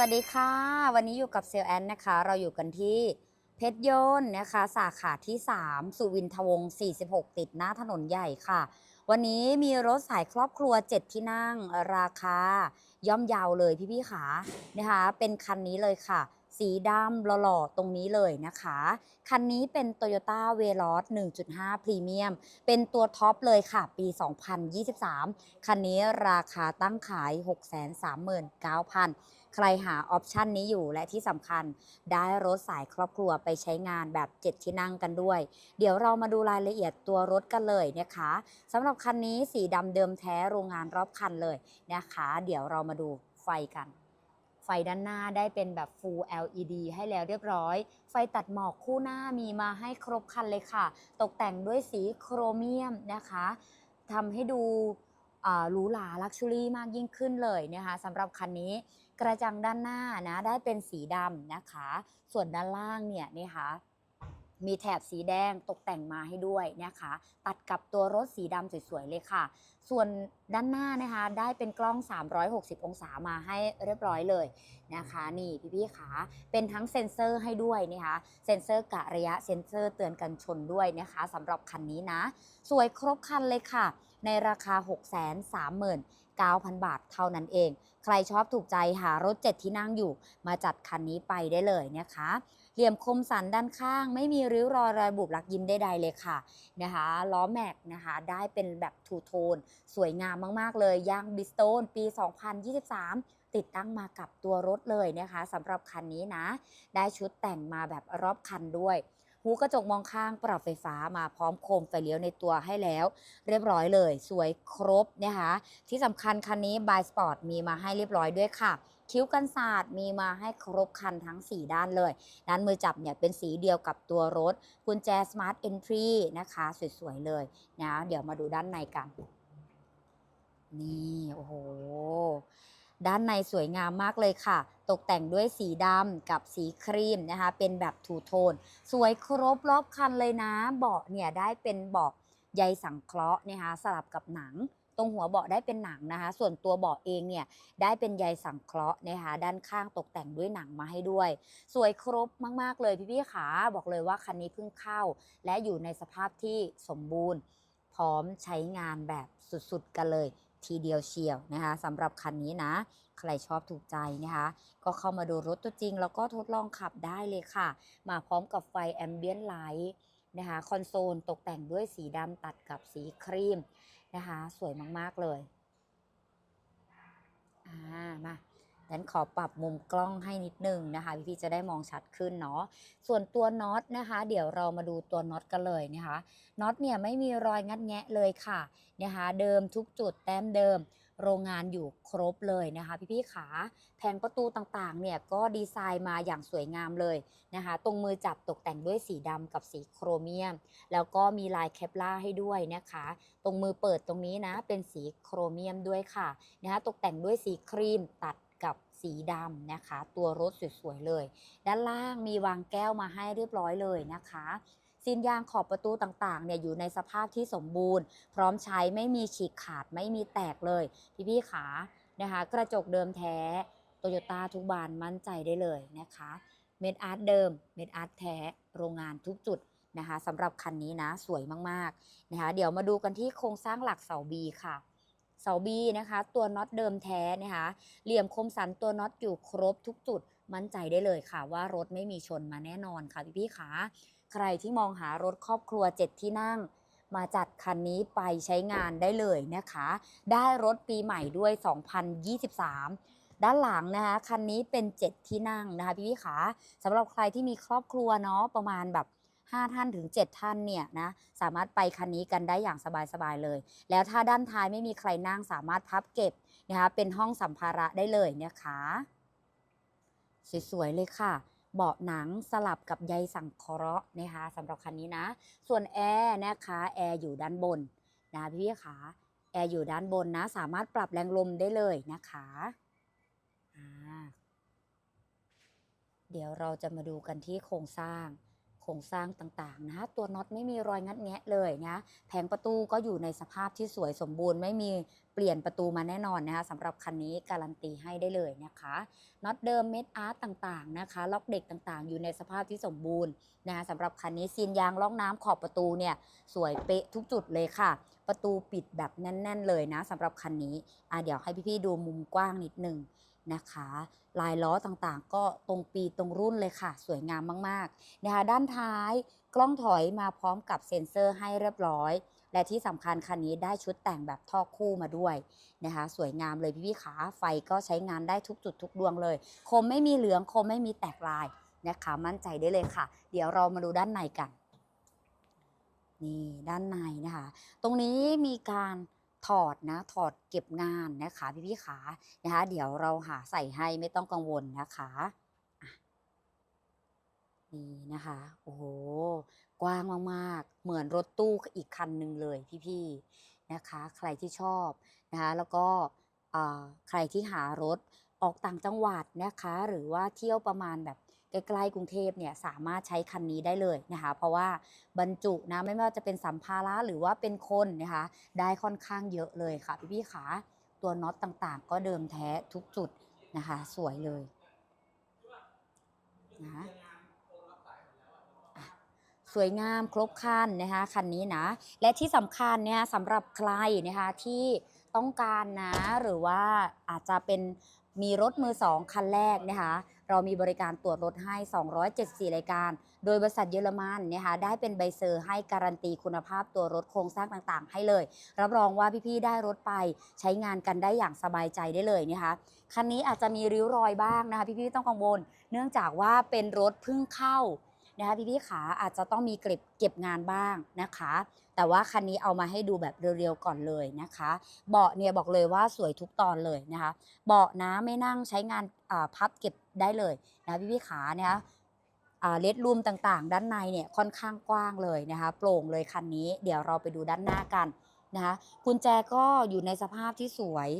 วัสดีค่ะ วันนี้อยู่กับเซลแอนนะคะ เราอยู่กันที่เพชรยนต์นะคะ สาขาที่ 3 สุวินทวงศ์46 ติดหน้าถนนใหญ่ค่ะ วันนี้มีรถสายครอบครัว 7 ที่นั่งราคา ย่อมเยาวเลยพี่ๆขานะคะ เป็นคันนี้เลยค่ะ สีดำหล่อๆตรงนี้เลยนะคะ คันนี้เป็น Toyota v e l o s 1.5 Premium เป็นตัวท็อปเลยค่ะ ปี 2023 คันนี้ราคาตั้งขาย 639,000 ใครหาออปชันนี้อยู่และที่สำคัญได้รถสายครอบครัวไปใช้งานแบบ 7 ที่นั่งกันด้วย เดี๋ยวเรามาดูรายละเอียดตัวรถกันเลยนะคะสำหรับคันนี้สีดำเดิมแท้โรงงานรอบคันเลยนะคะ เดี๋ยวเรามาดูไฟกันไฟด้านหน้าได้เป็นแบบ Full LED ให้แล้วเรียบร้อย ไฟตัดหมอกคู่หน้ามีมาให้ครบคันเลยค่ะ ตกแต่งด้วยสีโครเมียมนะคะทำให้ดูอ่าหรูหราลักชัวรี่มากยิ่งขึ้นเลยนะคะสำหรับคันนี้ กระจังด้านหน้านะได้เป็นสีดำนะคะ ส่วนด้านล่างเนี่ยนี่ค่ะมีแถบสีแดงตกแต่งมาให้ด้วยนะคะ ตัดกับตัวรถสีดำสวยๆเลยค่ะ ส่วนด้านหน้านะคะได้เป็นกล้อง 360 องศามาให้เรียบร้อยเลยนะคะ นี่พี่ๆขาเป็นทั้งเซ็นเซอร์ให้ด้วยนะคะ เซ็นเซอร์กะระยะเซ็นเซอร์เตือนกันชนด้วยนะคะสำหรับคันนี้นะ สวยครบคันเลยค่ะ ในราคา 630,000 9,000 บาทเท่านั้นเอง ใครชอบถูกใจหารถ 7 ที่นั่งอยู่ มาจัดคันนี้ไปได้เลยนะคะ เหลี่ยมคมสันด้านข้าง ไม่มีริ้วรอยรอยบุบลักยิ้มใดๆเลยค่ะนะคะล้อแม็กนะคะได้เป็นแบบทูโทน สวยงามมากๆเลยยางบิสโตนปี 2023ติดตั้งมากับตัวรถเลยนะคะสำหรับคันนี้นะ ได้ชุดแต่งมาแบบรอบคันด้วย หูกระจกมองข้างปรับไฟฟ้ามาพร้อมโคมไฟเลี้ยวในตัวให้แล้ว เรียบร้อยเลย สวยครบนะคะที่สำคัญคันนี้ by Sport มีมาให้เรียบร้อยด้วยค่ะ คิ้วกันศาสตร์มีมาให้ครบคันทั้ง 4 ด้านเลย ด้านมือจับเนี่ยเป็นสีเดียวกับตัวรถกุญแจ Smart Entry นะคะ สวยๆเลยนะเดี๋ยวมาดูด้านในกัน นี่ โอ้โหด้านในสวยงามมากเลยค่ะ ตกแต่งด้วยสีดำกับสีครีมนะคะ เป็นแบบทูโทน สวยครบรอบคันเลยนะ เบาะเนี่ยได้เป็นเบาะใยสังเคราะห์นะคะสลับกับหนังตรงหัวเบาะได้เป็นหนังนะคะ ส่วนตัวเบาะเองเนี่ยได้เป็นใยสังเคราะห์นะคะ ด้านข้างตกแต่งด้วยหนังมาให้ด้วย สวยครบมาก ๆ เลยพี่ๆขาบอกเลยว่าคันนี้เพิ่งเข้า และอยู่ในสภาพที่สมบูรณ์ พร้อมใช้งานแบบสุด ๆ กันเลย ทีเดียวเชียวนะคะสำหรับคันนี้นะ ใครชอบถูกใจนะคะ ก็เข้ามาดูรถตัวจริง แล้วก็ทดลองขับได้เลยค่ะ มาพร้อมกับไฟแอมเบียนไลท์นะคะคอนโซลตกแต่งด้วยสีดำตัดกับสีครีมนะคะ สวยมาก ๆ เลย อ่า มา งั้นขอปรับมุมกล้องให้นิดนึงนะคะ พี่ๆจะได้มองชัดขึ้นเนาะส่วนตัวน็อตนะคะ เดี๋ยวเรามาดูตัวน็อตกันเลยนะคะน็อตเนี่ยไม่มีรอยงัดแงะเลยค่ะนะคะเดิมทุกจุดแต้มเดิมโรงงานอยู่ครบเลยนะคะ พี่ๆขาแผงประตูต่างๆเนี่ยก็ดีไซน์มาอย่างสวยงามเลยนะคะ ตรงมือจับตกแต่งด้วยสีดำกับสีโครเมียม แล้วก็มีลายแคปล่าให้ด้วยนะคะ ตรงมือเปิดตรงนี้นะเป็นสีโครเมียมด้วยค่ะนะคะตกแต่งด้วยสีครีมตัด กับสีดำนะคะ ตัวรถสวยๆเลย ด้านล่างมีวางแก้วมาให้เรียบร้อยเลยนะคะซีนยางขอบประตูต่างๆเนี่ยอยู่ในสภาพที่สมบูรณ์ พร้อมใช้ไม่มีฉีกขาดไม่มีแตกเลย พี่ๆขานะคะ กระจกเดิมแท้โตโยต้าทุกบานมั่นใจได้เลยนะคะเม็ดอาร์ตเดิมเม็ดอาร์ตแท้โรงงานทุกจุดนะคะสำหรับคันนี้นะสวยมากๆนะคะเดี๋ยวมาดูกันที่โครงสร้างหลักเสาบีค่ะ เสาบีนะคะ ตัวน็อตเดิมแท้นะคะเหลี่ยมคมสันตัวน็อตอยู่ครบทุกจุดมั่นใจได้เลยค่ะ ว่ารถไม่มีชนมาแน่นอนค่ะพี่ๆขาใครที่มองหารถครอบครัว 7 ที่นั่ง มาจัดคันนี้ไปใช้งานได้เลยนะคะ ได้รถปีใหม่ด้วย 2023 ด้านหลังนะคะ คันนี้เป็น 7 ที่นั่งนะคะพี่พี่ขาสำหรับใครที่มีครอบครัวเนาะประมาณแบบ 5 ท่านถึง 7 ท่านเนี่ยนะสามารถไปคันนี้กันได้อย่างสบายๆเลย แล้วถ้าด้านท้ายไม่มีใครนั่งสามารถพับเก็บนะคะเป็นห้องสัมภาระได้เลยนะคะสวยๆเลยค่ะเบาะหนังสลับกับใยสังเคราะห์นะคะสำหรับคันนี้นะ ส่วนแอร์นะคะแอร์อยู่ด้านบนนะพี่ๆขาแอร์อยู่ด้านบนนะ สามารถปรับแรงลมได้เลยนะคะเดี๋ยวเราจะมาดูกันที่โครงสร้าง คครงสร้างต่างๆนะคะตัวน็อตไม่มีรอยงัดแงะเลยนะแผงประตูก็อยู่ในสภาพที่สวยสมบูรณ์ไม่มีเปลี่ยนประตูมาแน่นอนนะคะสำหรับคันนี้การันตีให้ได้เลยนะคะน็อตเดิมเม็ดอาร์ตต่างๆนะคะล็อกเด็กต่างๆ อยู่ในสภาพที่สมบูรณ์นะคะสำหรับคันนี้ซีนยางล่องน้ำขอบประตูเนี่ยสวยเป๊ะทุกจุดเลยค่ะ ประตูปิดแบบแน่น ๆ เลยนะสำหรับคันนี้อะเดี๋ยวให้พี่ๆดูมุมกว้างนิดนึงนะคะ ลายล้อต่างๆ ก็ตรงปีตรงรุ่นเลยค่ะ สวยงามมากๆนะคะด้านท้ายกล้องถอยมาพร้อมกับเซ็นเซอร์ให้เรียบร้อย และที่สำคัญคันนี้ได้ชุดแต่งแบบท่อคู่มาด้วยนะคะ สวยงามเลยพี่ๆขาไฟก็ใช้งานได้ทุกจุดทุกดวงเลย คมไม่มีเหลืองคมไม่มีแตกลายนะคะมั่นใจได้เลยค่ะ เดี๋ยวเรามาดูด้านในกัน นี่ด้านในนะคะ ตรงนี้มีการถอดนะถอดเก็บงานนะคะพี่พี่ๆขานะคะ เดี๋ยวเราหาใส่ให้ไม่ต้องกังวลนะคะนี่นะคะ โอ้โห กว้างมากๆ เหมือนรถตู้อีกคันหนึ่งเลยพี่ๆนะคะ ใครที่ชอบนะคะแล้วก็ใครที่หารถออกต่างจังหวัดนะคะ หรือว่าเที่ยวประมาณแบบ ใกล้ๆกรุงเทพเนี่ยสามารถใช้คันนี้ได้เลยนะคะ เพราะว่าบรรจุนะไม่ว่าจะเป็นสัมภาระหรือว่าเป็นคนนะคะได้ค่อนข้างเยอะเลยค่ะพี่ๆขาตัวน็อตต่างๆ ก็เดิมแท้ทุกจุดนะคะ สวยเลยนะสวยงามครบคันนะคะคันนี้นะ และที่สำคัญเนี่ยสำหรับใครนะคะที่ต้องการนะหรือว่าอาจจะเป็นมีรถมือสองคันแรกนะคะ เรามีบริการตรวจรถให้ 274 รายการ โดยบริษัทเยอรมันนะคะได้เป็นใบเซอร์ให้การันตีคุณภาพตัวรถโครงสร้างต่างๆ ให้เลย รับรองว่าพี่ๆได้รถไปใช้งานกันได้อย่างสบายใจได้เลยนะคะคันนี้อาจจะมีริ้วรอยบ้างนะคะพี่ๆต้องกังวล เนื่องจากว่าเป็นรถเพิ่งเข้า นะคะพี่ๆขาอาจจะต้องมีเก็บเก็บงานบ้างนะคะ แต่ว่าคันนี้เอามาให้ดูแบบเรียวๆก่อนเลยนะคะ เบาะเนี่ยบอกเลยว่าสวยทุกตอนเลยนะคะ เบาะนะไม่นั่งใช้งานพับเก็บได้เลยนะพี่พี่ๆขาเนี่ยเลดรูมต่างๆ ด้านในเนี่ยค่อนข้างกว้างเลยนะคะโปร่งเลยคันนี้ เดี๋ยวเราไปดูด้านหน้ากันนะคะกุญแจก็อยู่ในสภาพที่สวย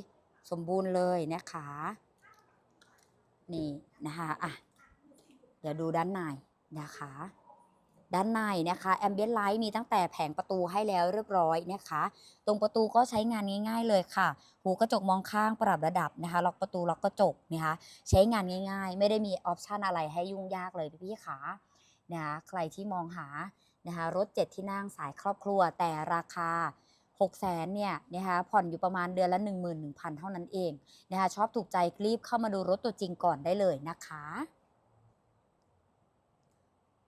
สมบูรณ์เลยนะคะ นี่นะคะอะเดี๋ยวดูด้านใน นะคะ ด้านในนะคะแอมเบียนไลท์มีตั้งแต่แผงประตูให้แล้วเรียบร้อยนะคะ ตรงประตูก็ใช้งานง่าย ๆ เลยค่ะ หูกระจกมองข้างปรับระดับนะคะล็อกประตูล็อกกระจกนะคะใช้งานง่าย ๆ ไม่ได้มีออปชันอะไรให้ยุ่งยากเลยพี่ๆขานะคะใครที่มองหานะคะรถเจ็ดที่นั่งสายครอบครัวแต่ราคา6 0แสนเนี่ยนะคะผ่อนอยู่ประมาณเดือนละ 11,000 เท่านั้นเองนะคะชอบถูกใจรีบเข้ามาดูรถตัวจริงก่อนได้เลยนะคะ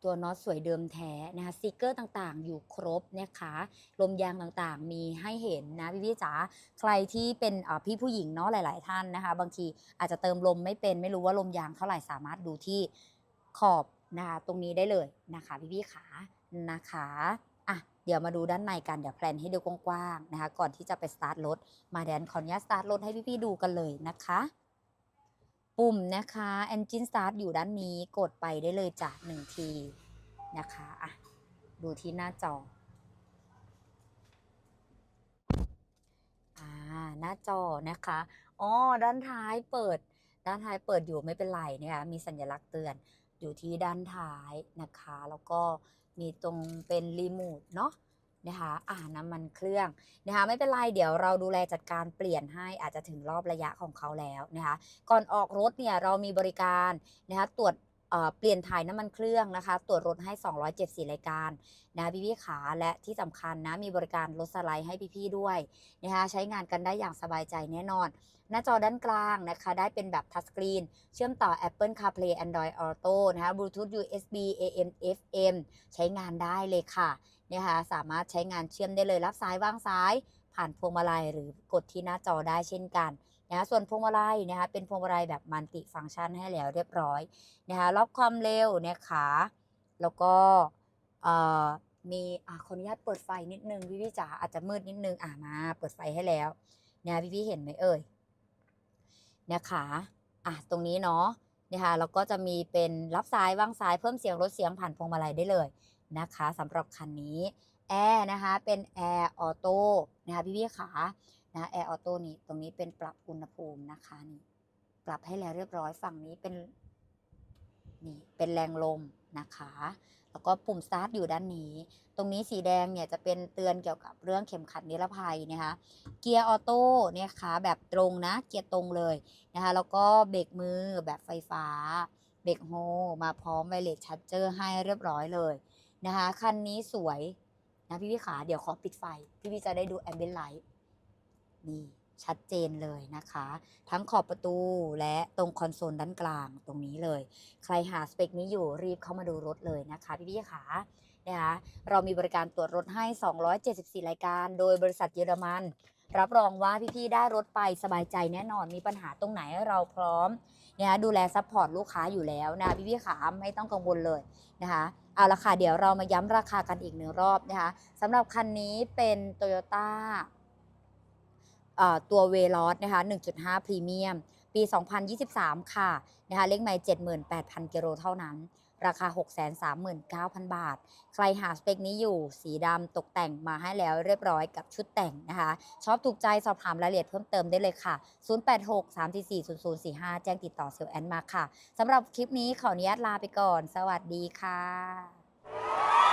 ตัวน็อตสวยเดิมแท้นะคะสติกเกอร์ต่างๆ อยู่ครบนะคะลมยางต่างๆ มีให้เห็นนะพี่พี่ๆจ๋าใครที่เป็นพี่ผู้หญิงเนาะหลาย ๆ ท่านนะคะ บางทีอาจจะเติมลมไม่เป็นไม่รู้ว่าลมยางเท่าไหร่สามารถดูที่ขอบนะคะตรงนี้ได้เลยนะคะพี่พี่ๆขานะคะอะเดี๋ยวมาดูด้านในกันเดี๋ยวแพลนให้ดูกว้างๆนะคะ ก่อนที่จะไปสตาร์ทรถมาแดนขออนุญาตสตาร์ทรถให้พี่ๆดูกันเลยนะคะ ปุ่มนะคะ Engine Start อยู่ด้านนี้กดไปได้เลยจ้ะหนึ่งทีนะคะอะดูที่หน้าจออ่าหน้าจอนะคะอ๋อด้านท้ายเปิด ด้านท้ายเปิดอยู่ไม่เป็นไรนะคะมีสัญลักษณ์เตือนอยู่ที่ด้านท้ายนะคะ แล้วก็มีตรงเป็นรีโมทเนาะ นะคะอ่าน้ำมันเครื่องนะคะไม่เป็นไรเดี๋ยวเราดูแลจัดการเปลี่ยนให้อาจจะถึงรอบระยะของเขาแล้วนะคะก่อนออกรถเนี่ยเรามีบริการนะคะตรวจเปลี่ยนถ่ายน้ำมันเครื่องนะคะ ตรวจรถให้ 274 รายการนะพี่ๆขาและที่สำคัญนะมีบริการรถสไลด์ให้พี่ๆด้วยนะคะใช้งานกันได้อย่างสบายใจแน่นอน หน้าจอด้านกลางนะคะ ได้เป็นแบบทัชสกรีน เชื่อมต่อ Apple CarPlay Android Auto นะคะ Bluetooth USB AM FM ใช้งานได้เลยค่ะ นะคะสามารถใช้งานเชื่อมได้เลยรับซ้ายวางซ้าย ผ่านพวงมาลัยหรือกดที่หน้าจอได้เช่นกันนะคะส่วนพวงมาลัยนะคะเป็นพวงมาลัยแบบมัลติฟังก์ชันให้แล้วเรียบร้อยนะคะล็อกความเร็วนะคะแล้วก็เอ่อมีอะขออนุญาตเปิดไฟนิดนึงพี่พี่จ๋าอาจจะมืดนิดนึงอะมา เปิดไฟให้แล้วนะพี่พี่เห็นไหมเอ่ยนะคะอะตรงนี้เนาะนะคะแล้วก็จะมีเป็นรับซ้ายวางซ้ายเพิ่มเสียงลดเสียงผ่านพวงมาลัยได้เลย นะคะสำหรับคันนี้แอร์นะคะเป็นแอร์ออโต้นะคะพี่ๆขานะแอร์ออโต้นี่ตรงนี้เป็นปรับอุณหภูมินะคะนี่ปรับให้แล้วเรียบร้อยฝั่งนี้เป็นนี่เป็นแรงลมนะคะ แล้วก็ปุ่มสตาร์ทอยู่ด้านนี้ ตรงนี้สีแดงเนี่ยจะเป็นเตือนเกี่ยวกับเรื่องเข็มขัดนิรภัยนะคะ เกียร์ออโต้เนี่ยค่ะแบบตรงนะ เกียร์ตรงเลยนะคะ แล้วก็เบรกมือแบบไฟฟ้า เบรกโฮมาพร้อมไวเลสชัดเจอร์ให้เรียบร้อยเลย นะคะคันนี้สวยนะพี่พี่ขาเดี๋ยวขอปิดไฟ พี่พี่จะได้ดูแอมเบ n ไลท์นี่ชัดเจนเลยนะคะ ทั้งขอบประตูและตรงคอนโซลด้านกลางตรงนี้เลย ใครหาสเปคนี้อยู่รีบเข้ามาดูรถเลยนะคะพี่พี่ขานะคะเรามีบริการตรวจรถให้ 274 รายการ โดยบริษัทเยอรมัน รับรองว่าพี่ๆได้รถไปสบายใจแน่นอนมีปัญหาตรงไหนเราพร้อมนะคะดูแลซัพพอร์ตลูกค้าอยู่แล้วนะพี่ๆขาไม่ต้องกังวลเลยนะคะเอาละค่ะเดี๋ยวเรามาย้ำราคากันอีกหนึ่งรอบนะคะสำหรับคันนี้เป็น Toyota เอ่อตัวเวลอสนะคะ 1.5 พรีเมียม ปี 2023 ค่ะ นะคะ เลขไม่78,000 กิโลเท่านั้น ราคา 639,000 บาท ใครหาสเปคนี้อยู่สีดำตกแต่งมาให้แล้วเรียบร้อยกับชุดแต่งนะคะชอบถูกใจสอบถามรายละเอียดเพิ่มเติมได้เลยค่ะ 0863440045 แจ้งติดต่อเซลแอนมาค่ะสำหรับคลิปนี้ขออนุญาตลาไปก่อน สวัสดีค่ะ